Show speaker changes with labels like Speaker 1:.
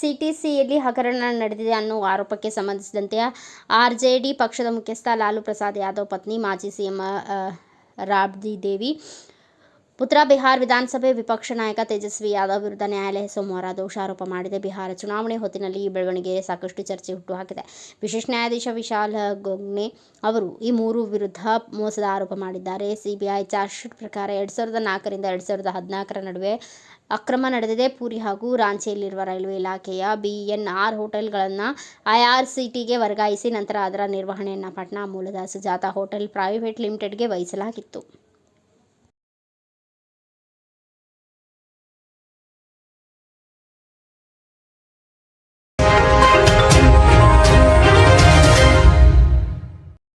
Speaker 1: ಸಿಟಿಸಿಯಲ್ಲಿ ಹಗರಣ ನಡೆದಿದೆ ಅನ್ನೋ ಆರೋಪಕ್ಕೆ ಸಂಬಂಧಿಸಿದಂತೆ ಆರ್ ಜೆ ಡಿ ಪಕ್ಷದ ಮುಖ್ಯಸ್ಥ ಲಾಲು ಪ್ರಸಾದ್ ಯಾದವ್ ಪತ್ನಿ ಮಾಜಿ ಸಿಎಂ ರಾಬ್ದಿ ದೇವಿ ಪುತ್ರ ಬಿಹಾರ ವಿಧಾನಸಭೆ ವಿಪಕ್ಷ ನಾಯಕ ತೇಜಸ್ವಿ ಯಾದವ್ ವಿರುದ್ಧ ನ್ಯಾಯಾಲಯ ಸೋಮವಾರ ದೋಷಾರೋಪ ಮಾಡಿದೆ. ಬಿಹಾರ ಚುನಾವಣೆ ಹೊತ್ತಿನಲ್ಲಿ ಈ ಬೆಳವಣಿಗೆ ಸಾಕಷ್ಟು ಚರ್ಚೆ ಹುಟ್ಟುಹಾಕಿದೆ. ವಿಶೇಷ ನ್ಯಾಯಾಧೀಶ ವಿಶಾಲ್ ಗೊಗ್ನೆ ಅವರು ಈ ಮೂರು ವಿರುದ್ಧ ಮೋಸದ ಆರೋಪ ಮಾಡಿದ್ದಾರೆ. ಸಿಬಿಐ ಚಾರ್ಜ್ಶೀಟ್ ಪ್ರಕಾರ ಎರಡು ಸಾವಿರದ ನಾಲ್ಕರಿಂದ ಎರಡು ಸಾವಿರದ ಹದಿನಾಲ್ಕರ ನಡುವೆ ಅಕ್ರಮ ನಡೆದಿದೆ. ಪುರಿ ಹಾಗೂ ರಾಂಚಿಯಲ್ಲಿರುವ ರೈಲ್ವೆ ಇಲಾಖೆಯ ಬಿ ಎನ್ ಆರ್ ಹೋಟೆಲ್ಗಳನ್ನು ಐ ಆರ್ ಸಿ ಟಿಗೆ ವರ್ಗಾಯಿಸಿ ನಂತರ ಅದರ ನಿರ್ವಹಣೆಯನ್ನು ಪಟ್ನಾ ಮೂಲದ ಸುಜಾತಾ ಹೋಟೆಲ್ ಪ್ರೈವೇಟ್ ಲಿಮಿಟೆಡ್ಗೆ ವಹಿಸಲಾಗಿತ್ತು.